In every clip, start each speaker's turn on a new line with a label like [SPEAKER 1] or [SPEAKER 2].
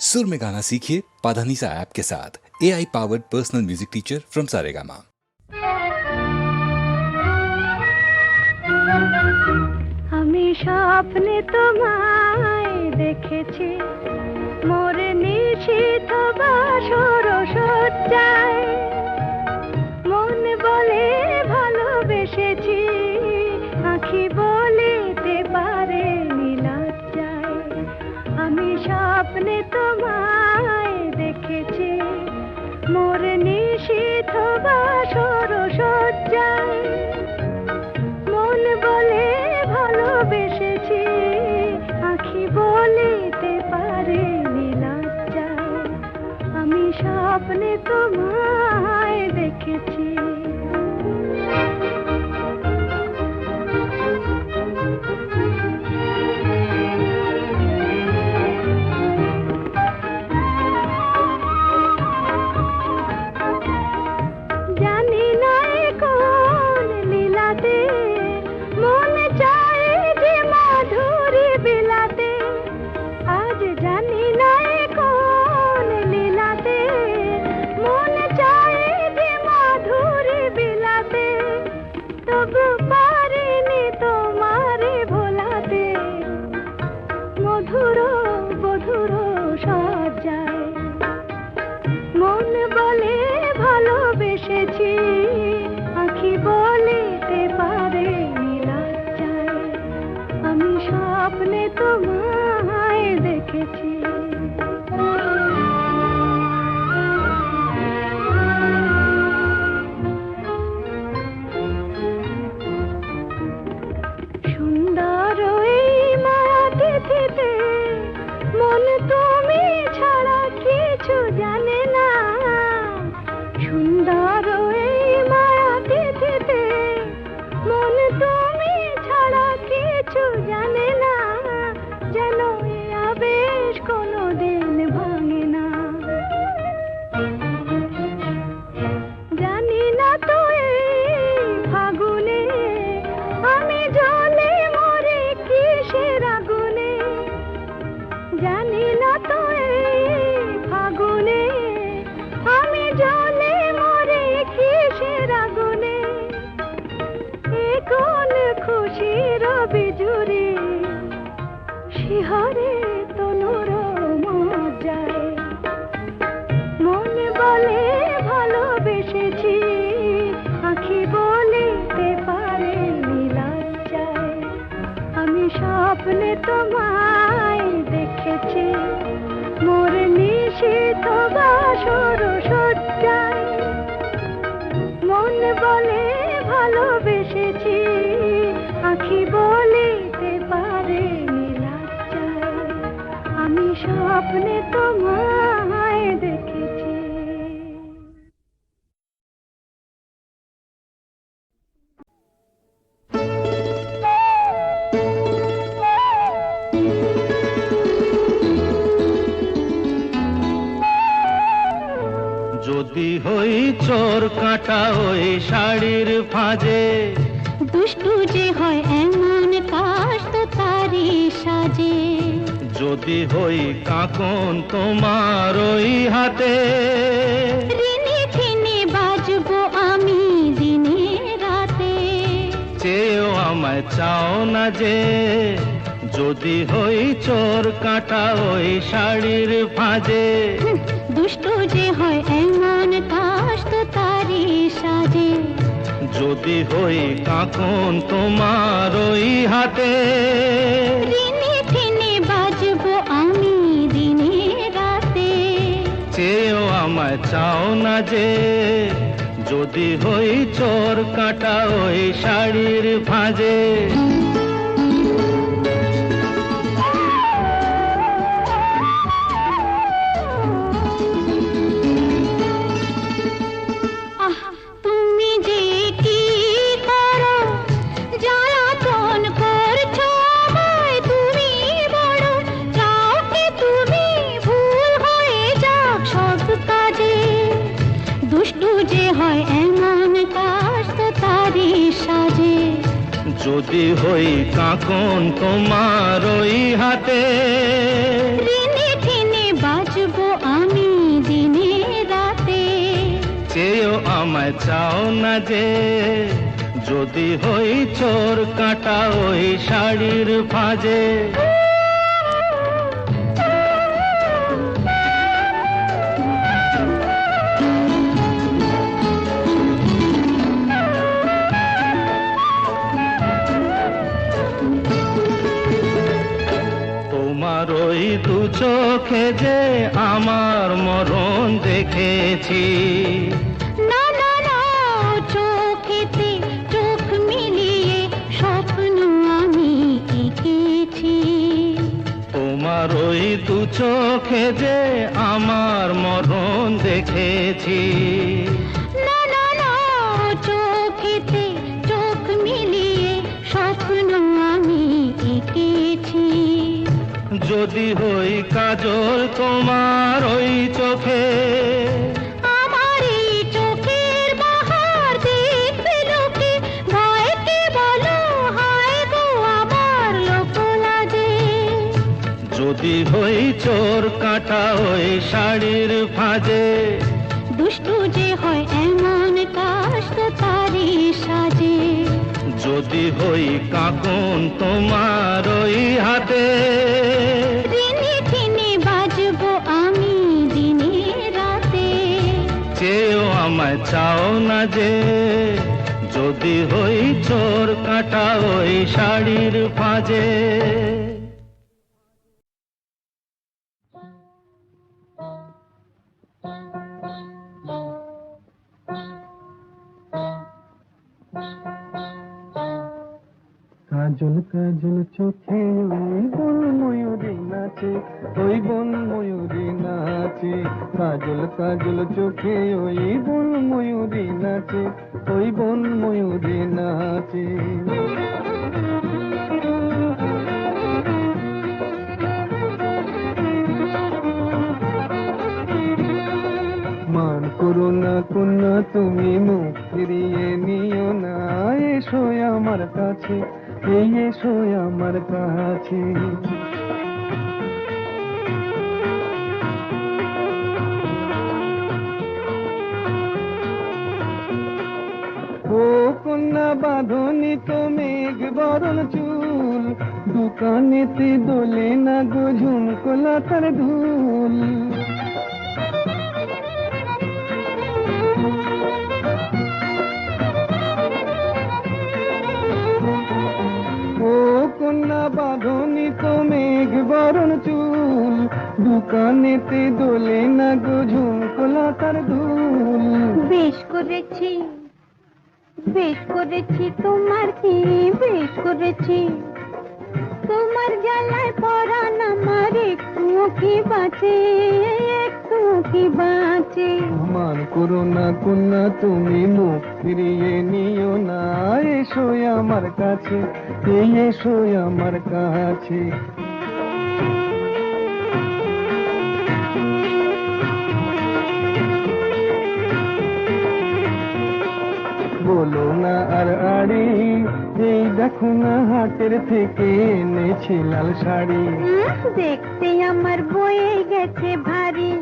[SPEAKER 1] सुर में गाना सीखिए पाधानीसा ऐप के साथ। A I powered personal music teacher from Saregama
[SPEAKER 2] हमेशा अपने তোমায় দেখেছি মোর নিশিত বাসর সজ্জায় মন বলে সরসজ্জায় স্বপ্নে তোমায় দেখেছি।
[SPEAKER 3] যদি হই চোর কাটা ওই শাড়ির ফাঁজে যদি হই কাকন তোমার ওই হাতে।
[SPEAKER 2] বাজব আমি দিনে রাতে।
[SPEAKER 3] চেয়েও আমায় চাও না যে যদি হই চোর কাটা ওই শাড়ির ফাঁজে
[SPEAKER 2] দুষ্ট যে হয় এমন তারি সাজে।
[SPEAKER 3] যদি হই কাকন তোমার ওই হাতে। আমায় চাও না যে যদি হই চোর কাটা ওই শাড়ির ভাঁজে। যদি হই কাকন তোমার ওই হাতে।
[SPEAKER 2] দিনে দিনে
[SPEAKER 4] বাজবো আমি দিনে রাতে।
[SPEAKER 3] চেয়েও আমায় চাও না যে যদি হই চোর কাটা ওই শাড়ির ফাজে চোখে যে আমার মরণ দেখেছি।
[SPEAKER 4] না না না চোখেতে চোখ মিলিয়ে স্বপ্ন আমি এঁকেছি।
[SPEAKER 3] তোমার ওই দু চোখে যে আমার মরণ দেখেছি। যদি হই কাজল তোমার ওই চোখে। যদি হই চোর কাটা ওই শাড়ির ফাজে।
[SPEAKER 4] দুষ্টু যে হয় এমন
[SPEAKER 3] যদি হই কাকুন তোমার ওই হাতে।
[SPEAKER 4] দিনে দিনে বাজব আমি দিনে রাতে।
[SPEAKER 3] চেয়েও আমায় চাও না যে যদি হই চোর কাটা ওই শাড়ির ফাজে।
[SPEAKER 5] কাজল কাজল চোখে ওই বন ময়ূরী নাচে, ওই বন ময়ূরী নাচে। কাজল কাজল চোখে ওই বন ময়ূরী নাচে, ওই বন ময়ূরী নাচে। মান করো না কন্যা, তুমি মুখ ফিরিয়ে নিও না, এসো আমার কাছে। এসো আমার কাছে। কন্যা বাঁধনি তো মেঘ বরণ চুল, দোকানেতে দোলে না গো ঝুমকোলা তার ধুল। কন্যা বাঁধনি তো মেঘ বরণ চুল। দোকানেতে দোলে না গো ঝুমকোলা তার ধুল।
[SPEAKER 4] বেশ করেছি বেশ করেছি তোমার কি, বেশ করেছি। তোমার জ্বালায় পরান আমার একটু কি বাঁচে কি বাঁচে।
[SPEAKER 5] মান করো না কন্যা তুমি মুখ ফিরিয়ে নিও না। এসো আমার কাছে এই এসো আমার কাছে। বলো না আর আড়ি এই দেখো না হাটের থেকে এনেছি লাল শাড়ি।
[SPEAKER 4] দেখতে আমার বয়ে গেছে ভারী।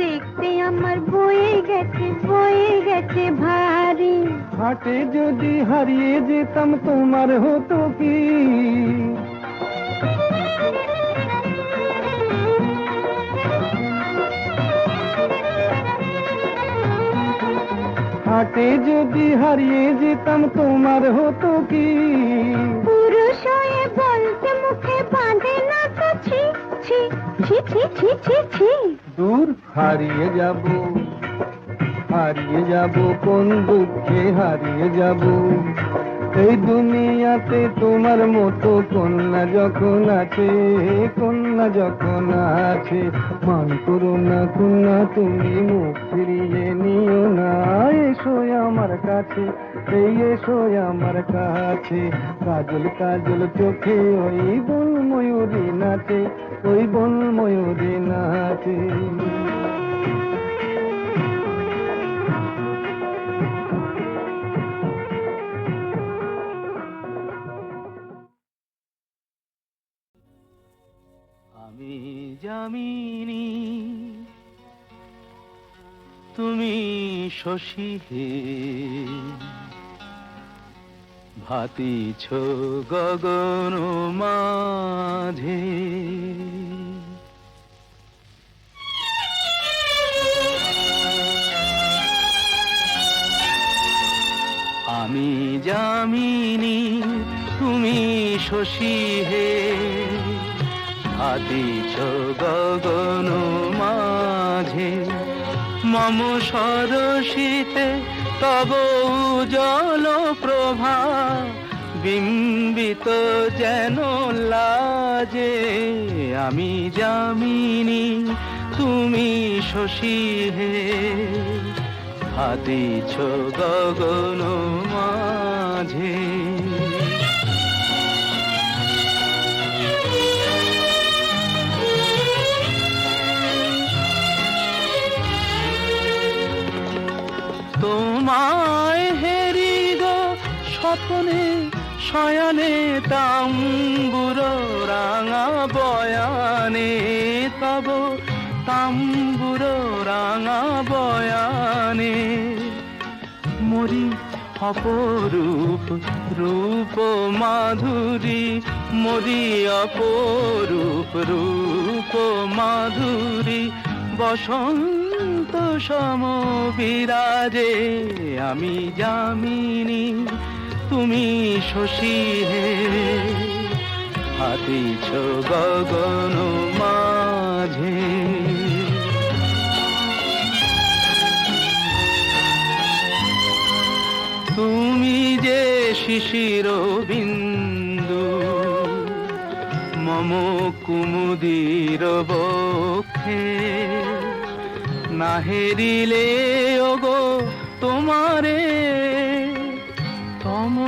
[SPEAKER 4] দেখতে আমার বয়ে গেছে বয়ে গেছে ভারী
[SPEAKER 5] হাটে যদি হারিয়ে যেতাম তোমার হতো কি হাটে যদি হারিয়ে যেতাম তোমার হতো কি
[SPEAKER 4] ছি ছি ছি ছি ছি
[SPEAKER 5] দূর হারিয়ে যাব হারিয়ে যাব কোন দুঃখে হারিয়ে যাব। এই দুনিয়াতে তোমার মতো কন্যা যখন আছে, কন্যা যখন আছে, মান করো না কন্যা, তুমি মুখ ফিরিয়ে নিও না। এসো আমার কাছে, এই এসো আমার কাছে। কাজল কাজল চোখে ওই বন ময়ূরী নাচে, ওই বন ময়ূরী নাচে।
[SPEAKER 3] জামিনী
[SPEAKER 6] তুমি শশী হে। ভাতিছ গগন মাঝে। আমি জামিনী তুমি শশী হে। ভাতিছ গগন মাঝে। মম সরসিতে তব জল প্রভা, বিম্বিত যেন লাজে। আমি জামিনী তুমি শশী হে। হাতিছ গগন মাঝে। স্বপ্নে শয়নে তাম্বুর রাঙা বয়ানে, তব তাম্বুর রাঙা বয়ানে। মরি অপরূপ রূপ মাধুরী, মরি অপরূপ রূপ মাধুরী, বসন্ত সম বিরাজে আমি জামিনী তুমি শশী হে। হাতিছ গগন মাঝে। তুমি যে শিশির বিন্দু, মম কুমুদির বক্ষে। না হেরিলে ওগো তোমারে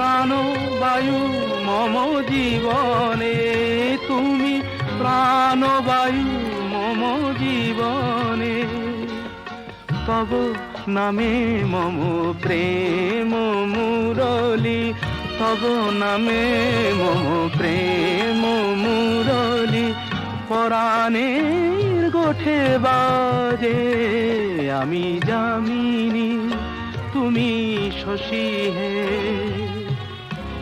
[SPEAKER 6] প্রাণ বায়ু মম জীবনে, তুমি প্রাণ বায়ু মম জীবনে। তব নামে মম প্রেম মুরলি, তব নামে মম প্রেম মুরলি। পরাণের গোঠে বাজে, আমি জামিনী তুমি শশী হে।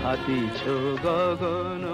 [SPEAKER 6] হাতিছ গগন।